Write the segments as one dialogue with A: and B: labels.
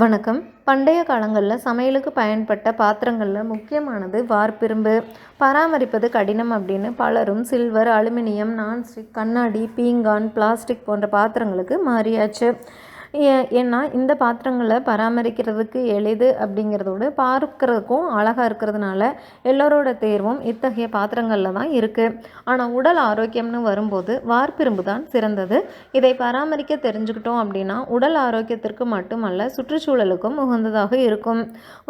A: வணக்கம். பண்டைய காலங்களில் சமையலுக்கு பயன்பட்ட பாத்திரங்களில் முக்கியமானது வார்ப்பிரும்பு பராமரிப்பது கடினம் அப்படின்னு பலரும் சில்வர் அலுமினியம் நான்ஸ்டிக் கண்ணாடி பீங்கான் பிளாஸ்டிக் போன்ற பாத்திரங்களுக்கு மாறியாச்சு. ஏன்னா இந்த பாத்திரங்களை பராமரிக்கிறதுக்கு எளிது அப்படிங்கிறதோடு பார்க்கறதுக்கும் அழகாக இருக்கிறதுனால எல்லோரோட தேர்வும் இத்தகைய பாத்திரங்களில் தான் இருக்குது ஆனால் உடல் ஆரோக்கியம்னு வரும்போது வார்ப்பிரும்பு தான் சிறந்தது. இதை பராமரிக்க தெரிஞ்சுக்கிட்டோம் அப்படின்னா உடல் ஆரோக்கியத்திற்கு மட்டுமல்ல சுற்றுச்சூழலுக்கும் உகந்ததாக இருக்கும்.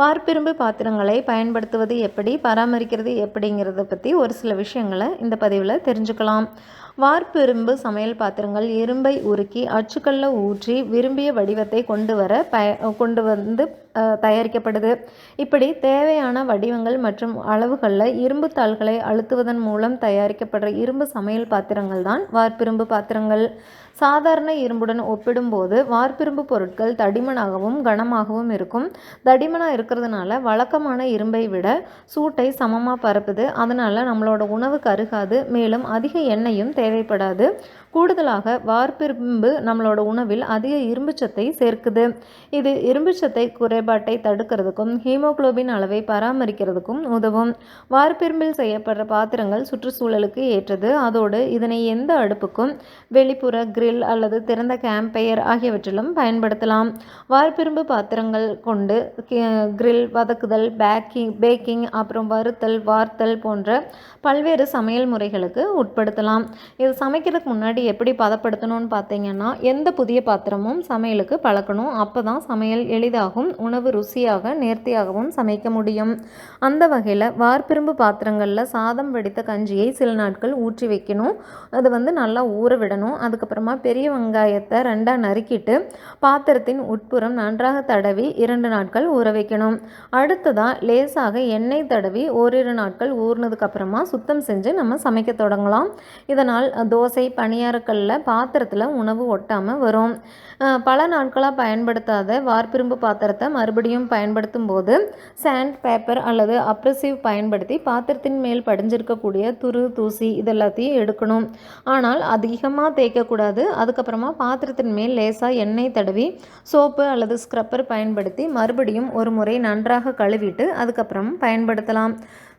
A: வார்ப்பிரும்பு பாத்திரங்களை பயன்படுத்துவது எப்படி பராமரிக்கிறது எப்படிங்கிறத பற்றி ஒரு சில விஷயங்களை இந்த பதிவில் தெரிஞ்சுக்கலாம். வார்ப்பிரும்பு சமையல் பாத்திரங்கள் இரும்பை உருக்கி அச்சுக்கல்ல ஊற்றி விரும்பிய வடிவத்தை கொண்டு வர பய கொண்டு வந்து தயாரிக்கப்படுது. இப்படி தேவையான வடிவங்கள் மற்றும் அளவுகளில் இரும்பு தாள்களை அழுத்துவதன் மூலம் தயாரிக்கப்படுற இரும்பு சமையல் பாத்திரங்கள் தான் வார்ப்பிரும்பு பாத்திரங்கள். சாதாரண இரும்புடன் ஒப்பிடும்போது வார்ப்பிரும்பு பொருட்கள் தடிமனாகவும் கனமாகவும் இருக்கும். தடிமனாக இருக்கிறதுனால வழக்கமான இரும்பை விட சூட்டை சமமாக பரப்புது. அதனால் நம்மளோட உணவு கருகாது. மேலும் அதிக எண்ணெயும் தேவைப்படாது. கூடுதலாக வார்ப்பிரும்பு நம்மளோட உணவில் அதிக இரும்புச்சத்தை சேர்க்குது. இது இரும்புச்சத்தை குறைபாட்டை தடுக்கிறதுக்கும் ஹீமோகுளோபின் அளவை பராமரிக்கிறதுக்கும் உதவும். வார்ப்பிரும்பில் செய்யப்படுற பாத்திரங்கள் சுற்றுச்சூழலுக்கு ஏற்றது. அதோடு இதனை எந்த அடுப்புக்கும் வெளிப்புற கிரில் அல்லது திறந்த கேம்பையர் ஆகியவற்றிலும் பயன்படுத்தலாம். வார்ப்பிரும்பு பாத்திரங்கள் கொண்டு கிரில் வதக்குதல் பேக்கிங் பேக்கிங் அப்புறம் வறுத்தல் வார்த்தல் போன்ற பல்வேறு சமையல் முறைகளுக்கு உட்படுத்தலாம். இது சமைக்கிறதுக்கு முன்னாடி எப்படி பதப்படுத்தணும்னு பார்த்தீங்கன்னா எந்த புதிய பாத்திரமும் சமையலுக்கு பழக்கணும். அப்போ தான் சமையல் எளிதாகும். உணவு உணவு ருசியாக நேர்த்தியாகவும் சமைக்க முடியும். அந்த வகையில் வார்ப்பிரும்பு பாத்திரங்களில் சாதம் வடித்த கஞ்சியை சில நாட்கள் ஊற்றி வைக்கணும். அது வந்து நல்லா ஊற விடணும். அதுக்கப்புறமா பெரிய வெங்காயத்தை ரெண்டாக நறுக்கிட்டு பாத்திரத்தின் உட்புறம் நன்றாக தடவி இரண்டு நாட்கள் ஊற வைக்கணும். அடுத்ததாக லேசாக எண்ணெய் தடவி ஓரிரு நாட்கள் ஊறினதுக்கு அப்புறமா சுத்தம் செஞ்சு நம்ம சமைக்க தொடங்கலாம். இதனால் தோசை பணியாரக்கல்ல பாத்திரத்தில் உணவு ஒட்டாமல் வரும். பல நாட்களாக பயன்படுத்தாத வார்ப்பிரும்பு பாத்திரத்தை மறுபடியும் பயன்படுத்தும் போது சாண்ட் பேப்பர் அல்லது அப்ரசிவ் பயன்படுத்தி பாத்திரத்தின் மேல் படிஞ்சிருக்கக்கூடிய துரு தூசி இதெல்லாத்தையும் எடுக்கணும். ஆனால் அதிகமாக தேய்க்கக்கூடாது. அதுக்கப்புறமா பாத்திரத்தின் மேல் லேசாக எண்ணெய் தடவி சோப்பு அல்லது ஸ்க்ரப்பர் பயன்படுத்தி மறுபடியும் ஒரு முறை நன்றாக கழுவிட்டு அதுக்கப்புறம் பயன்படுத்தலாம்.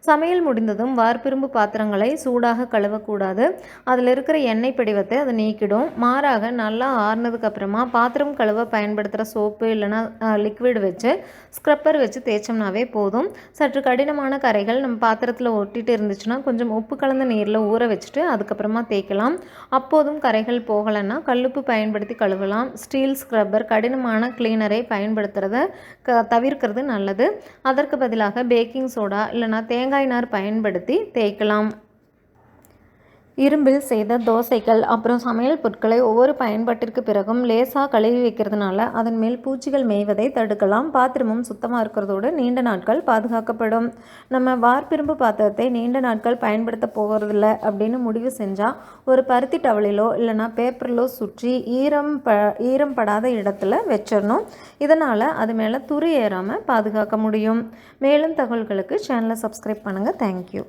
A: சமையல் முடிந்ததும் வார்ப்பிரும்பு பாத்திரங்களை சூடாக கழுவக்கூடாது. அதில் இருக்கிற எண்ணெய் படிவத்தை அது நீக்கிடும். மாறாக நல்லா ஆறுனதுக்கு அப்புறமா பாத்திரம் கழுவ பயன்படுத்துகிற சோப்பு இல்லைன்னா லிக்விட் வச்சு ஸ்க்ரப்பர் வச்சு தேய்ச்சோம்னாவே போதும். சற்று கடினமான கரைகள் நம்ம பாத்திரத்தில் ஒட்டிட்டு இருந்துச்சுன்னா கொஞ்சம் உப்பு கலந்த நீரில் ஊற வச்சுட்டு அதுக்கப்புறமா தேய்க்கலாம். அப்போதும் கரைகள் போகலைன்னா கல்லுப்பு பயன்படுத்தி கழுவலாம். ஸ்டீல் ஸ்க்ரப்பர் கடினமான கிளீனரை பயன்படுத்துறத க தவிர்க்கிறது நல்லது. அதற்கு பதிலாக பேக்கிங் சோடா இல்லைன்னா தேங்காய் நார் பயன்படுத்தி தேய்க்கலாம். இரும்பில் செய்த தோசைகள் அப்புறம் சமையல் பொருட்களை ஒவ்வொரு பயன்பாட்டிற்கு பிறகும் லேசாக கழுவி வைக்கிறதுனால அதன் மேல் பூச்சிகள் மேய்வதை தடுக்கலாம். பாத்திரமும் சுத்தமாக இருக்கிறதோடு நீண்ட நாட்கள் பாதுகாக்கப்படும். நம்ம வார்ப்பிரும்பு பாத்திரத்தை நீண்ட நாட்கள் பயன்படுத்த போகிறதில்ல அப்படின்னு முடிவு செஞ்சால் ஒரு பருத்தி டவலிலோ இல்லைன்னா பேப்பரிலோ சுற்றி ஈரம் ப ஈரம் படாத இடத்துல வச்சிடணும். இதனால் அது மேலே துரு ஏறாமல் பாதுகாக்க முடியும். மேலும் தகவல்களுக்கு சேனலை சப்ஸ்கிரைப் பண்ணுங்கள் தேங்க்யூ